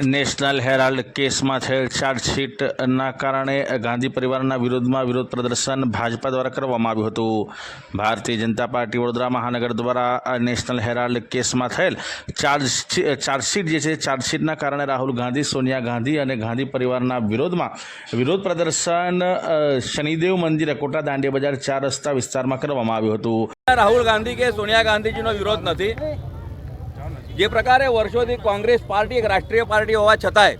National Herald કેસમાં થયેલ ચાર્જશીટના કારણે ગાંધી પરિવારના વિરોધમાં વિરોધ પ્રદર્શન ભાજપા દ્વારા કરવામાં આવ્યું હતું. ભારતીય જનતા પાર્ટી વડોદરા મહાનગર દ્વારા નેશનલ હેરાલ્ડ કેસમાં થયેલ ચાર્જ ચાર્જશીટ જે છે, ચાર્જશીટના કારણે રાહુલ ગાંધી, સોનિયા ગાંધી અને ગાંધી પરિવારના વિરોધમાં વિરોધ પ્રદર્શન શનિદેવ મંદિર કોટા દાંડિયા બજાર ચાર રસ્તા વિસ્તારમાં કરવામાં આવ્યું હતું. રાહુલ ગાંધી કે સોનિયા ગાંધીજીનો વિરોધ નથી. જે પ્રકારે વર્ષોથી કોંગ્રેસ પાર્ટી એક રાષ્ટ્રીય પાર્ટી હોવા છતાંય,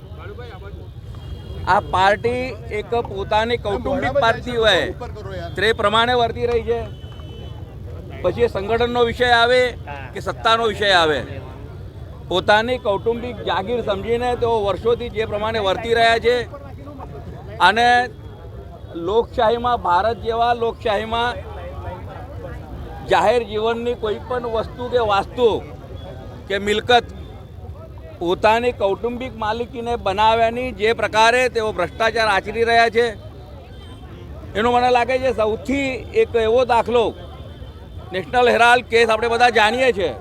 આ પાર્ટી એક પોતાની કૌટુંબિક પાર્ટી હોય તે પ્રમાણે વર્તી રહી છે. પછી સંગઠનનો વિષય આવે કે સત્તાનો વિષય આવે. પોતાની કૌટુંબિક જાગીર સમજીને તેઓ વર્ષોથી જે પ્રમાણે વર્તી રહ્યા છે અને લોકશાહીમાં, ભારત જેવા લોકશાહીમાં જાહેર જીવનની કોઈ પણ વસ્તુ કે વાસ્તુ કે મિલકત પોતાની કૌટુંબિક માલિકીને બનાવ્યાની જે પ્રકારે તેઓ ભ્રષ્ટાચાર આચરી રહ્યા છે, એનો મને લાગે છે સૌથી એક એવો દાખલો નેશનલ હેરાલ્ડ કેસ આપણે બધા જાણીએ છીએ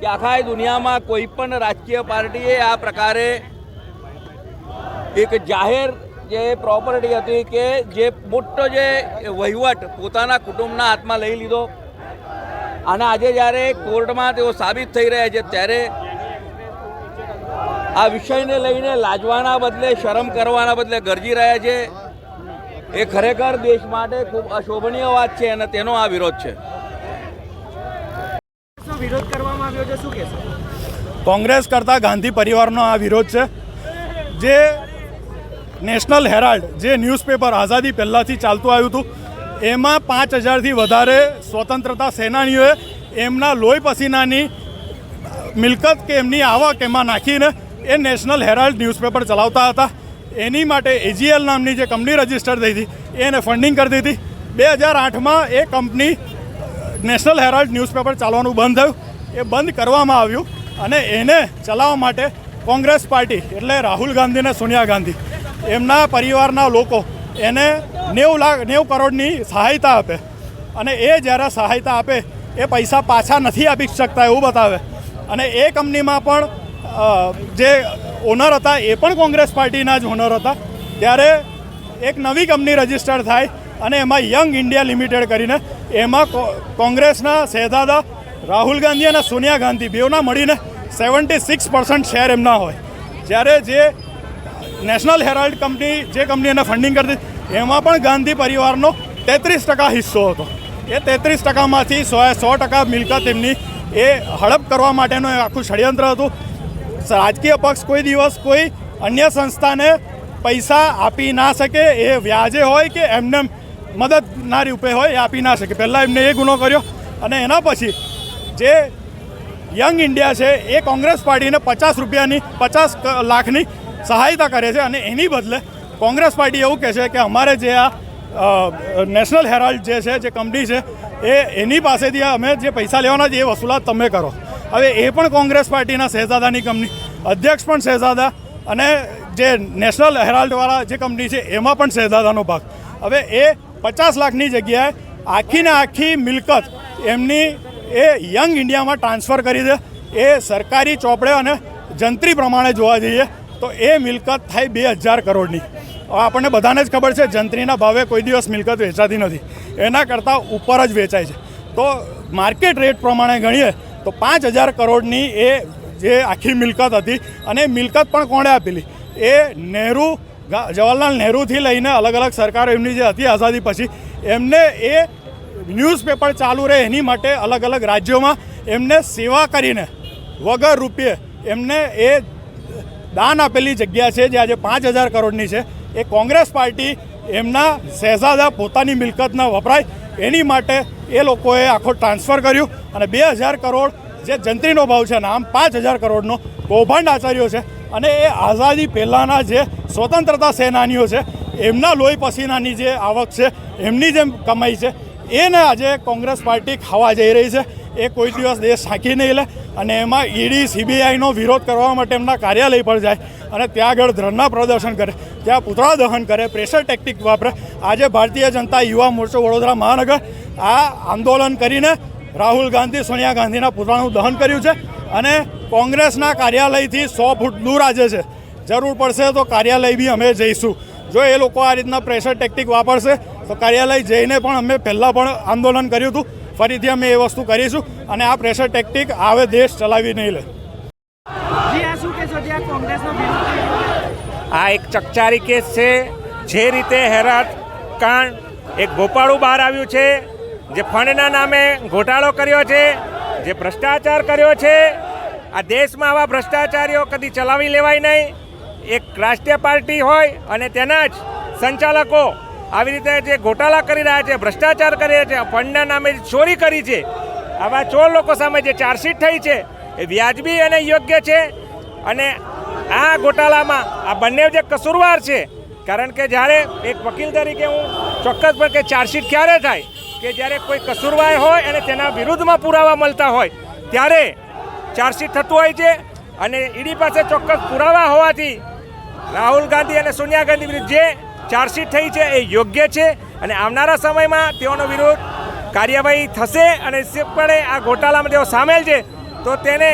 કે આખા દુનિયામાં કોઈ પણ રાજકીય પાર્ટીએ આ પ્રકારે એક જાહેર જે પ્રોપર્ટી હતી કે જે મોટો જે વહીવટ પોતાના કુટુંબના હાથમાં લઈ લીધો અને આજે જ્યારે કોર્ટમાં તેઓ સાબિત થઈ રહ્યા છે ત્યારે આ વિષયને લઈને લાજવાના બદલે શરમ કરવાના બદલે ગરજી રહ્યા છે. એ ખરેખર દેશ માટે ખૂબ અશોભનીય વાત છે અને તેનો આ વિરોધ છે. શું વિરોધ કરવામાં આવ્યો છે? શું કહેશો? કોંગ્રેસ કરતા ગાંધી પરિવારનો આ વિરોધ છે. જે નેશનલ હેરાલ્ડ જે ન્યૂઝપેપર આઝાદી પહેલાંથી ચાલતું આવ્યું હતું એમાં પાંચ હજારથી વધારે સ્વતંત્રતા સેનાનીઓએ એમના લોહી પસીનાની મિલકત કે એમની આવક એમાં નાખીને એ નેશનલ હેરાલ્ડ ન્યૂઝપેપર ચલાવતા હતા. એની માટે એજીએલ નામની જે કંપની રજિસ્ટર થઈ હતી, એને ફંડિંગ કરી દીધી. બે હજાર આઠમાં એ કંપની નેશનલ હેરાલ્ડ ન્યૂઝપેપર ચાલવાનું બંધ થયું. એ બંધ કરવામાં આવ્યું અને એને ચલાવવા માટે કોંગ્રેસ પાર્ટી એટલે રાહુલ ગાંધી અને સોનિયા ગાંધી. એમના પરિવારના લોકો એને નેવું લાખ, નેવું કરોડની સહાયતા આપે. અને એ જ્યારે સહાયતા આપે, એ પૈસા પાછા નથી આપી શકતા એવું બતાવે. અને એ કંપનીમાં પણ જે ઓનર હતા, એ પણ કોંગ્રેસ પાર્ટીના જ ઓનર હતા. ત્યારે એક નવી કંપની રજિસ્ટર થાય અને એમાં યંગ ઇન્ડિયા લિમિટેડ કરીને એમાં કોંગ્રેસના શહેજાદા રાહુલ ગાંધી અને સોનિયા ગાંધી, બેઉના મળીને સેવન્ટી સિક્સ પર્સન્ટ શેર એમના હોય. જ્યારે જે નેશનલ હેરાલ્ડ કંપની જે કંપની એને ફંડિંગ કરતી એમાં પણ ગાંધી પરિવારનો તેત્રીસ ટકા હિસ્સો હતો. એ તેત્રીસ ટકામાંથી સો સો ટકા મિલકત એમની એ હડપ કરવા માટેનું એ આખું ષડયંત્ર હતું. રાજકીય પક્ષ કોઈ દિવસ કોઈ અન્ય સંસ્થાને પૈસા આપી ના શકે, એ વ્યાજે હોય કે એમને મદદના રૂપે હોય એ આપી ના શકે. પહેલાં એમને એ ગુનો કર્યો અને એના પછી જે યંગ ઇન્ડિયા છે, એ કોંગ્રેસ પાર્ટીને પચાસ રૂપિયાની, પચાસ લાખની સહાયતા કરે છે અને એની બદલે કોંગ્રેસ પાર્ટી એવું કહે છે કે અમારે જે આ નેશનલ હેરાલ્ડ જે છે, જે કંપની છે, એ એની પાસેથી અમે જે પૈસા લેવાના છે એ વસૂલાત તમે કરો. હવે એ પણ કોંગ્રેસ પાર્ટીના શહેજાદાની કંપની, અધ્યક્ષ પણ શહેજાદા અને જે નેશનલ હેરાલ્ડવાળા જે કંપની છે એમાં પણ શહેજાદાનો ભાગ. હવે એ પચાસ લાખની જગ્યાએ આખી ને આખી મિલકત એમની એ યંગ ઇન્ડિયામાં ટ્રાન્સફર કરી દે. એ સરકારી ચોપડે અને જંત્રી પ્રમાણે જોવા જઈએ તો એ મિલકત થાય બે હજાર કરોડની. આપણને બધાને જ ખબર છે, જંત્રીના ભાવે કોઈ દિવસ મિલકત વેચાતી નથી. એના કરતાં ઉપર જ વેચાય છે. તો માર્કેટ રેટ પ્રમાણે ગણીએ, તો પાંચ હજાર કરોડની એ જે આખી મિલકત હતી, અને મિલકત પણ કોણે આપેલી? એ નહેરુ જવાહરલાલ નહેરુથી લઈને અલગ અલગ સરકારો એમની જે હતી આઝાદી પછી, એમને એ ન્યૂઝપેપર ચાલુ રહે એની માટે અલગ અલગ રાજ્યોમાં એમને સેવા કરીને વગર રૂપિયે એમને એ દાન આપેલી જગ્યા છે જે આજે પાંચ હજાર કરોડની છે. એ કોંગ્રેસ પાર્ટી એમના શહેજાદા પોતાની મિલકતના વપરાય. એની માટે એ લોકોએ આખો ટ્રાન્સફર કર્યું અને બે હજાર કરોડ જે જંત્રીનો ભાવ છે નામ પાંચ હજાર કરોડનો કૌભાંડ આચાર્યો છે અને એ આઝાદી પહેલાંના જે સ્વતંત્રતા સેનાનીઓ છે, એમના લોહી પસીનાની જે આવક છે, એમની જે કમાઈ છે, એને આજે કોંગ્રેસ પાર્ટી ખાવા જઈ રહી છે. એ કોઈ દિવસ દેશ સાંકી નહીં લે અને એમાં ઈડી સીબીઆઈનો વિરોધ કરવા માટે એમના કાર્યાલય પર જાય અને ત્યાં આગળ ધરના પ્રદર્શન કરે, ત્યાં પુતળા દહન કરે પ્રેશર ટેકનિક વાપરે. આજે ભારતીય જનતા યુવા મોરચો વડોદરા મહાનગર આ આંદોલન કરીને રાહુલ ગાંધી, સોનિયા ગાંધીના પુતળાનું દહન કર્યું છે અને કોંગ્રેસના કાર્યાલયથી સો ફૂટ દૂર આજે છે. જરૂર પડશે તો કાર્યાલય બી અમે જઈશું. જો એ લોકો આ રીતના પ્રેશર ટેકનિક વાપરશે, તો કાર્યાલય જઈને પણ અમે પહેલાં પણ આંદોલન કર્યું હતું. ફરીથી અમે એ વસ્તુ કરીશું અને આ પ્રેશર ટેકટિક આવે દેશ ચલાવી નહીં લે. આ એક ચકચારી કેસ છે. જે રીતે હેરાત કાંડ એક ગોપાળું બહાર આવ્યું છે જે ફંડના નામે ઘોટાળો કર્યો છે જે ભ્રષ્ટાચાર કર્યો છે. આ દેશમાં આવા ભ્રષ્ટાચારીઓ કદી ચલાવી લેવાય નહીં. એક રાષ્ટ્રીય પાર્ટી હોય અને તેના જ સંચાલકો આવી રીતે જે ગોટાળા કરી રહ્યા છે, ભ્રષ્ટાચાર કરી રહ્યા છે ફંડના નામે ચોરી કરી છે. આવા ચોર લોકો સામે જે ચાર્જશીટ થઈ છે, એ વ્યાજબી અને યોગ્ય છે. અને આ ગોટાળામાં આ બંને જે કસૂરવાર છે, કારણ કે જ્યારે એક વકીલ તરીકે હું ચોક્કસ પર કે ચાર્જશીટ ક્યારે થાય, કે જ્યારે કોઈ કસૂરવાર હોય અને તેના વિરુદ્ધમાં પુરાવા મળતા હોય, ત્યારે ચાર્જશીટ થતું હોય છે અને ઈડી પાસે ચોક્કસ પુરાવા હોવાથી રાહુલ ગાંધી અને સોનિયા ગાંધી વિરુદ્ધ જે ચાર્જશીટ થઈ છે, એ યોગ્ય છે અને આવનારા સમયમાં તેઓનો વિરોધ કાર્યવાહી થશે અને નિશ્ચિતપણે આ ગોટાળામાં તેઓ સામેલ છે, તો તેને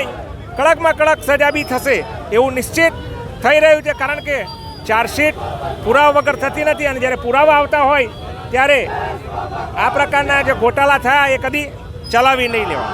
કડકમાં કડક સજા બી થશે એવું નિશ્ચિત થઈ રહ્યું છે, કારણ કે ચાર્જશીટ પુરાવા વગર થતી નથી અને જ્યારે પુરાવા આવતા હોય ત્યારે આ પ્રકારના જે ગોટાલા થયા એ કદી ચલાવી નહીં લેવા